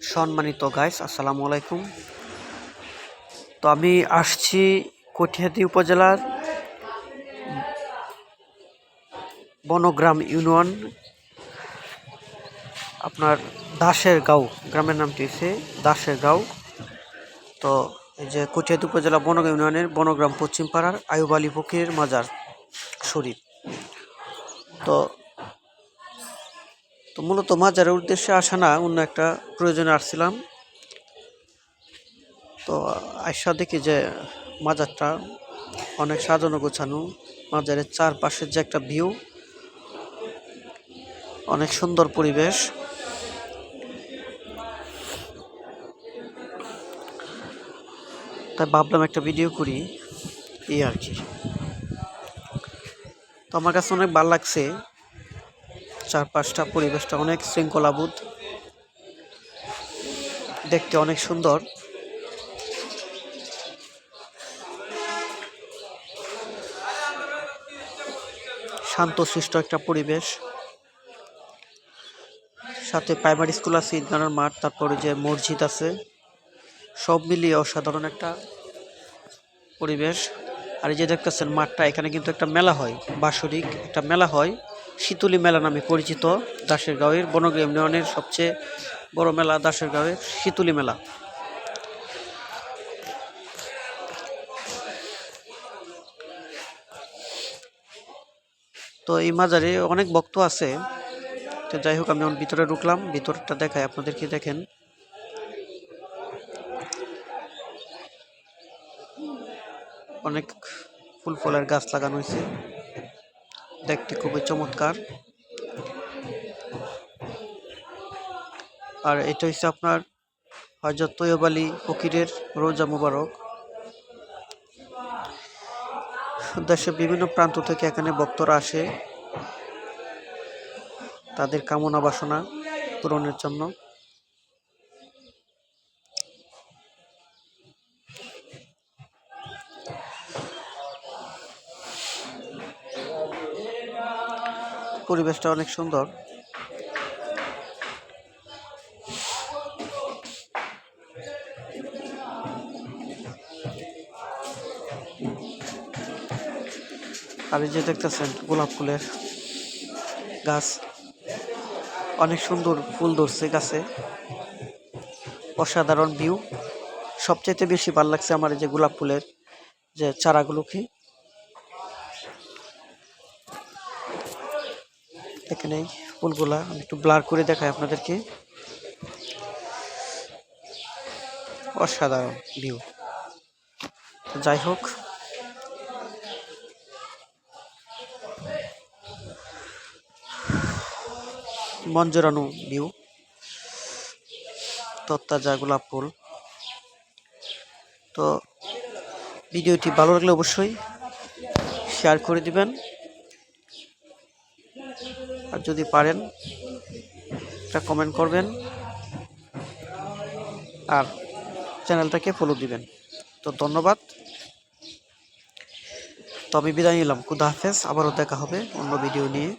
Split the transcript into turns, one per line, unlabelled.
সম্মানিত গাইস আসসালামু আলাইকুম। তো আমি আসছি কটিহাতি উপজেলার বনগ্রাম ইউনিয়ন, আপনার দাসের গাঁও গ্রামের নামটি হচ্ছে দাসের গাঁও তো এই যে কটিহাতি উপজেলা বনগ্রাম ইউনিয়নের বনগ্রাম পশ্চিম পাড়ার আয়ুব আলী ফকিরের মাজার শরীফ। তো তো মূলত মাজারের উদ্দেশ্যে আসা না, অন্য একটা প্রয়োজনে আসছিলাম। তো আইসা দেখি যে মাজারটা অনেক সাজানো গোছানো, মাজারের চারপাশের যে একটা ভিউ অনেক সুন্দর পরিবেশ। তাই ভাবলাম একটা ভিডিও করি, এই আর কি। তো আমার কাছে অনেক ভালো লাগছে। চারপাশটা, পরিবেশটা অনেক শৃঙ্খলাবোধ দেখতে অনেক সুন্দর। শান্ত শান্তশিষ্ট একটা পরিবেশ। সাথে প্রাইমারি স্কুল আছে ঈদগানোর মাঠ, তারপরে যে মসজিদ আছে। সব মিলিয়ে অসাধারণ একটা পরিবেশ। আর এই যে দেখতেছেন মাঠটা, এখানে কিন্তু একটা মেলা হয়, বাৎসরিক একটা মেলা হয়। শীতলী মেলা নামে পরিচিত দাসের গাঁওয়ের বনগ্রাম ইউনিয়নের সবচেয়ে বড় মেলা দাসের গাঁওয়ের শীতলী মেলা। তো এই মাজারে অনেক ভক্ত আছে। তো যাই হোক, আমি ভিতরে ঢুকলাম, ভিতরটা দেখাই, আপনাদেরকে দেখেন। অনেক ফুল ফলের গাছ লাগানো হয়েছে। দেখতে খুবই চমৎকার। আর এটা হচ্ছে আপনার হজরত তৈয়ব আলী ফকিরের রোজা মুবারক। দেশের বিভিন্ন প্রান্ত থেকে এখানে ভক্তরা আসে। তাদের কামনা বাসনা পূরণের জন্য। পরিবেশটা অনেক সুন্দর। আর এই যে দেখতেছেন গোলাপ ফুলের গাছ। অনেক সুন্দর ফুল ধরছে গাছে। অসাধারণ ভিউ। সবচাইতে বেশি ভালো লাগছে আমার এই যে গোলাপ ফুলের যে চারাগুলোকে এই ফুলগুলা একটু ব্লার করে দেখাই আপনাদেরকে। অসাধারণ ভিউ। যাই হোক। জোড়ানো ভিউ। তত্তাজা গোলাপ ফুল। তো ভিডিওটি ভালো লাগলে অবশ্যই শেয়ার করে দিবেন। আর যদি পারেন, একটা কমেন্ট করবেন আর চ্যানেলটাকে ফলো দিবেন। তো ধন্যবাদ। তো আমি বিদায় নিলাম। খুদা হাফেজ। আবারও দেখা হবে অন্য ভিডিও নিয়ে।